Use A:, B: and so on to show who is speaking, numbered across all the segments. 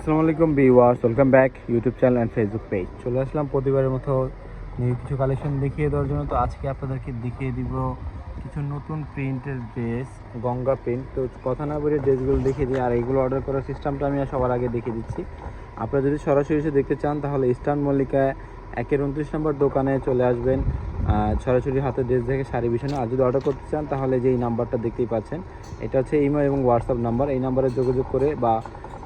A: আসসালামু আলাইকুম viewers, welcome back YouTube channel and Facebook page চলে আসলাম প্রতিবারের মতো নিউ কিছু কালেকশন দেখিয়ে দেওয়ার জন্য। তো আজকে আপনাদেরকে দেখিয়ে দিব কিছু নতুন প্রিন্টের ড্রেস, গঙ্গা প্রিন্ট। তো কথা না বলে ড্রেসগুলো দেখিয়ে দিই, আর এইগুলো অর্ডার করার সিস্টেমটা আমি সবার আগে দেখিয়ে দিচ্ছি। আপনারা যদি সরাসরি এসে দেখতে চান, তাহলে ইস্টার্ন মল্লিকা একের উনত্রিশ নম্বর দোকানে চলে আসবেন। সরাসরি হাতে ড্রেস দেখে শাড়ি বিছানো। আর যদি অর্ডার করতে চান, তাহলে যে এই নাম্বারটা দেখতেই পাচ্ছেন, এটা হচ্ছে ইমেল এবং হোয়াটসঅ্যাপ নাম্বার। এই নাম্বারে যোগাযোগ করে বা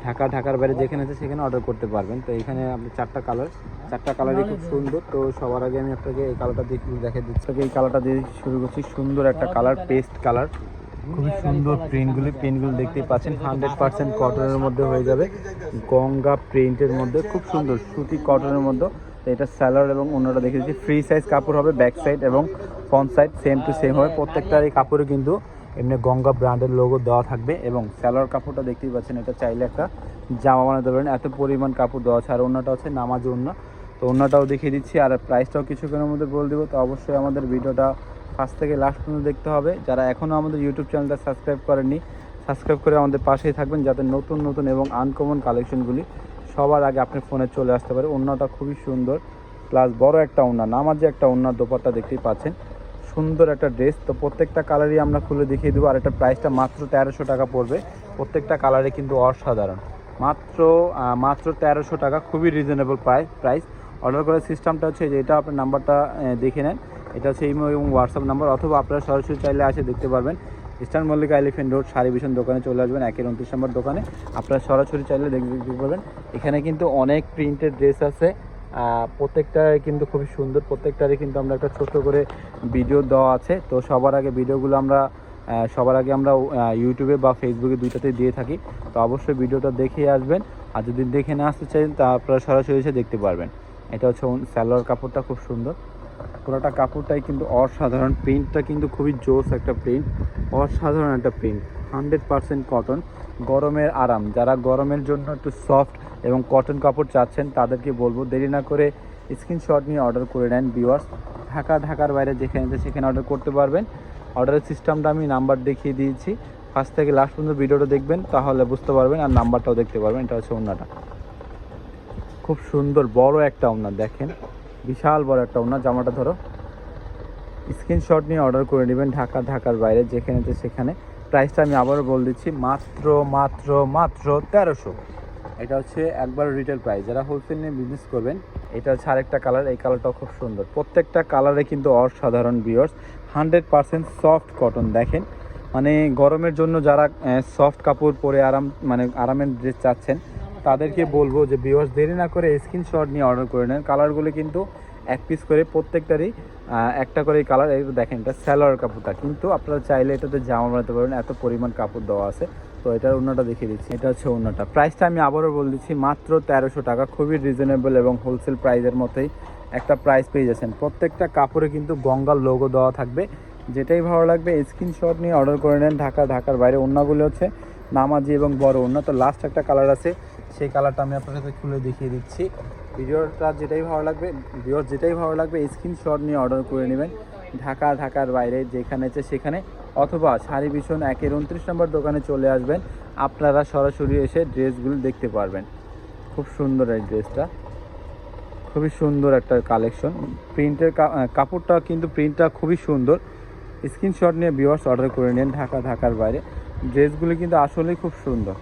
A: ঢাকা, ঢাকার বাইরে যেখানে আছে সেখানে অর্ডার করতে পারবেন। তো এখানে আপনি চারটা কালার চারটা কালারই খুব সুন্দর। তো সবার আগে আমি আপনাকে এই কালারটা দিয়ে দেখে দিচ্ছি। এই কালারটা দিয়ে শুরু করছি। সুন্দর একটা কালার পেস্ট কালার খুবই সুন্দর প্রিন্টগুলি প্রিন্টগুলো দেখতেই পাচ্ছেন। হান্ড্রেড পার্সেন্ট কটনের মধ্যে হয়ে যাবে। গঙ্গা প্রিন্টের মধ্যে। খুব সুন্দর সুতি কটনের মধ্যে। এটা স্যালার এবং অন্যটা দেখে দিচ্ছি। ফ্রি সাইজ কাপড় হবে ব্যাক সাইড এবং front side same to same হবে। প্রত্যেকটার এই কাপড়ে কিন্তু এমনি গঙ্গা ব্র্যান্ডের লোগো দেওয়া থাকবে এবং স্যালোয়ার কাপড়টা দেখতেই পাচ্ছেন, এটা চাইলে একটা জামা বানাতে পারেন। এত পরিমাণ কাপড় দেওয়া আছে। আর অন্যটা হচ্ছে নামাজ অন্য তো অন্যটাও দেখিয়ে দিচ্ছি। আর প্রাইসটাও কিছুক্ষণের মধ্যে বলে দেবো। তো অবশ্যই আমাদের ভিডিওটা ফার্স্ট থেকে লাস্ট পর্যন্ত দেখতে হবে। যারা এখনও আমাদের ইউটিউব চ্যানেলটা সাবস্ক্রাইব করেননি সাবস্ক্রাইব করে আমাদের পাশেই থাকবেন যাতে নতুন নতুন এবং আনকমন কালেকশনগুলি সবার আগে আপনার ফোনে চলে আসতে পারে। অন্যটা খুবই সুন্দর। প্লাস বড় একটা ওড়না নামার যে একটা ওড়নার দোপারটা দেখতেই পাচ্ছেন। সুন্দর একটা ড্রেস তো প্রত্যেকটা কালারই আমরা খুলে দেখিয়ে দেবো। আর একটা প্রাইসটা মাত্র তেরোশো টাকা পড়বে। প্রত্যেকটা কালারে কিন্তু অসাধারণ। মাত্র মাত্র তেরোশো টাকা, খুবই রিজনেবল প্রাইস প্রাইস অর্ডার করার সিস্টেমটা হচ্ছে যে, এটা আপনার নাম্বারটা দেখে নেন। এটা হচ্ছে ইমো এবং হোয়াটসঅ্যাপ নাম্বার অথবা আপনারা সরাসরি চাইলে আসে দেখতে পারবেন। ইস্টার্ন মল্লিকা এলিফেন্ট রোড সারি ভীষণ দোকানে চলে আসবেন। একের উনত্রিশ নম্বর দোকানে। আপনারা সরাসরি চাইলে দেখতে পারবেন। এখানে কিন্তু অনেক প্রিন্টেড ড্রেস আছে। প্রত্যেকটাই কিন্তু খুবই সুন্দর, প্রত্যেকটারই কিন্তু আমরা একটা ছোট করে ভিডিও দেওয়া আছে। তো সবার আগে ভিডিওগুলো আমরা সবার আগে আমরা ইউটিউবে বা ফেসবুকে দুইটাতেই দিয়ে থাকি। তো অবশ্যই ভিডিওটা দেখে আসবেন। আর যদি দেখে না আসতে চান, তা আপনারা সরাসরি এসে দেখতে পারবেন। এটা হচ্ছে স্যালোয়ার কাপড়টা খুব সুন্দর। পুরোটা কাপড়টাই কিন্তু অসাধারণ। প্রিন্টটা কিন্তু খুবই জোস একটা প্রিন্ট অসাধারণ একটা প্রিন্ট হান্ড্রেড পারসেন্ট কটন গরমের আরাম। যারা গরমের জন্য একটু সফট এবং কটন কাপড় চাচ্ছেন তাদেরকে বলব, দেরি না করে স্ক্রিনশট নিয়ে অর্ডার করে নেন ভিউয়ার্স ঢাকা, ঢাকার বাইরে যেখানে সেখানে অর্ডার করতে পারবেন। অর্ডারের সিস্টেমটা আমি নাম্বার দেখিয়ে দিয়েছি। ফার্স্ট থেকে লাস্ট পর্যন্ত ভিডিওটা দেখবেন, তাহলে বুঝতে পারবেন আর নাম্বারটাও দেখতে পারবেন। এটা হচ্ছে ওনাটা। খুব সুন্দর, বড় একটা ওনা, দেখেন। বিশাল বড় একটা ওনা, জামাটা ধরো। স্ক্রিনশট নিয়ে অর্ডার করে নেবেন ঢাকা, ঢাকার বাইরে যেখানে আছে সেখানে। প্রাইসটা আমি আবারও বলে দিচ্ছি, মাত্র মাত্র মাত্র তেরোশো। এটা হচ্ছে একবার রিটেল প্রাইস যারা হোলসেল নিয়ে বিজনেস করবেন, এটা হচ্ছে আরেকটা কালার এই কালারটাও খুব সুন্দর। প্রত্যেকটা কালারে কিন্তু অসাধারণ বিয়ার্স হান্ড্রেড পারসেন্ট সফট কটন দেখেন। মানে গরমের জন্য যারা সফট কাপড় পরে আরাম মানে আরামের ড্রেস চাচ্ছেন, তাদেরকে বলব যে বিয়ার্স দেরি না করে স্ক্রিনশট নিয়ে অর্ডার করে নেন। কালারগুলো কিন্তু এক পিস করে প্রত্যেকটারই একটা করে কালার দেখেন এটা স্যালোয়ার কাপড়টা। কিন্তু আপনারা চাইলে এটাতে জামা বানাতে পারবেন, এত পরিমাণ কাপড় দেওয়া আছে। তো এটার অন্যটা দেখিয়ে দিচ্ছি। এটা হচ্ছে অন্যটা প্রাইসটা আমি আবারও বলে দিচ্ছি, মাত্র তেরোশো টাকা, খুবই রিজনেবল এবং হোলসেল প্রাইসের মতোই একটা প্রাইস পেয়ে যাচ্ছেন। প্রত্যেকটা কাপড়ে কিন্তু গঙ্গার লোগো দেওয়া থাকবে। যেটাই ভালো লাগবে স্ক্রিনশট নিয়ে অর্ডার করে নেন ঢাকা, ঢাকার বাইরে। অন্যগুলো হচ্ছে নামাজি এবং বড় অন্য তো লাস্ট একটা কালার আছে, সেই কালারটা আমি আপনার সাথে খুলে দেখিয়ে দিচ্ছি। ভিডিওটা যেটাই ভালো লাগবে ভিডিওর যেটাই ভালো লাগবে স্ক্রিনশট নিয়ে অর্ডার করে নেবেন। ঢাকা, ঢাকার বাইরে যেখানে আছে সেখানে। অথবা শাড়ি ভীষণ একের উনত্রিশ নম্বর দোকানে চলে আসবেন। আপনারা সরাসরি এসে ড্রেসগুলো দেখতে পারবেন। খুব সুন্দর এই ড্রেসটা। খুবই সুন্দর একটা কালেকশন। প্রিন্টের কাপড়টা কিন্তু প্রিন্টটা খুবই সুন্দর। স্ক্রিনশট নিয়ে ভিউয়ার্স অর্ডার করে নিন ঢাকা, ঢাকার বাইরে। ড্রেসগুলো কিন্তু আসলেই খুব সুন্দর।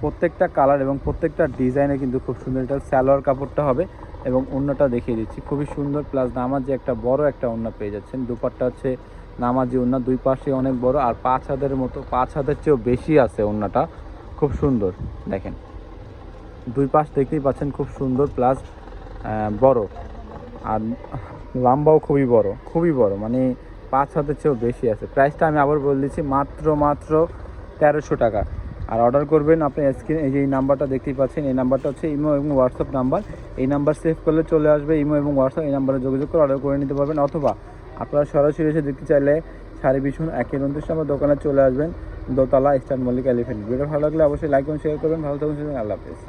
A: প্রত্যেকটা কালার এবং প্রত্যেকটা ডিজাইনে কিন্তু খুব সুন্দর। এটা স্যালোয়ার কাপড়টা হবে এবং অন্যটা দেখিয়ে দিচ্ছি। খুবই সুন্দর, প্লাস দামার যে একটা বড় একটা ওড়না পেয়ে যাচ্ছেন। দুপাট্টা হচ্ছে নামাজি ওড়না দুই পাশে অনেক বড়, আর পাঁচ হাতের মতো, পাঁচ হাতের চেয়েও বেশি আছে ওড়নাটা খুব সুন্দর, দেখেন। দুই পাশ দেখতেই পাচ্ছেন খুব সুন্দর, প্লাস বড়। আর লম্বাও খুবই বড় খুবই বড় মানে পাঁচ হাতের চেয়েও বেশি আছে। প্রাইসটা আমি আবার বলে দিচ্ছি, মাত্র মাত্র তেরোশো টাকা। আর অর্ডার করবেন আপনি স্ক্রিন, এই যে এই নাম্বারটা দেখতেই পাচ্ছেন, এই নাম্বারটা হচ্ছে ইমো এবং হোয়াটসঅ্যাপ নাম্বার। এই নাম্বার সেভ করলে চলে আসবে ইমো এবং হোয়াটসঅ্যাপ, এই নাম্বারে যোগাযোগ করে অর্ডার করে নিতে পারবেন, অথবা আপনারা সরাসরি এসে দেখতে চাইলে শাড়ি ভীষণ একই উনত্রিশ আমার দোকানে চলে আসবেন। দোতলা ইস্টার্ন মল্লিক এলিফেন্ট ভিডিও ভালো লাগলে অবশ্যই লাইক এবং শেয়ার করবেন। ভালো থাকুন। আল্লাহ হাফিজ।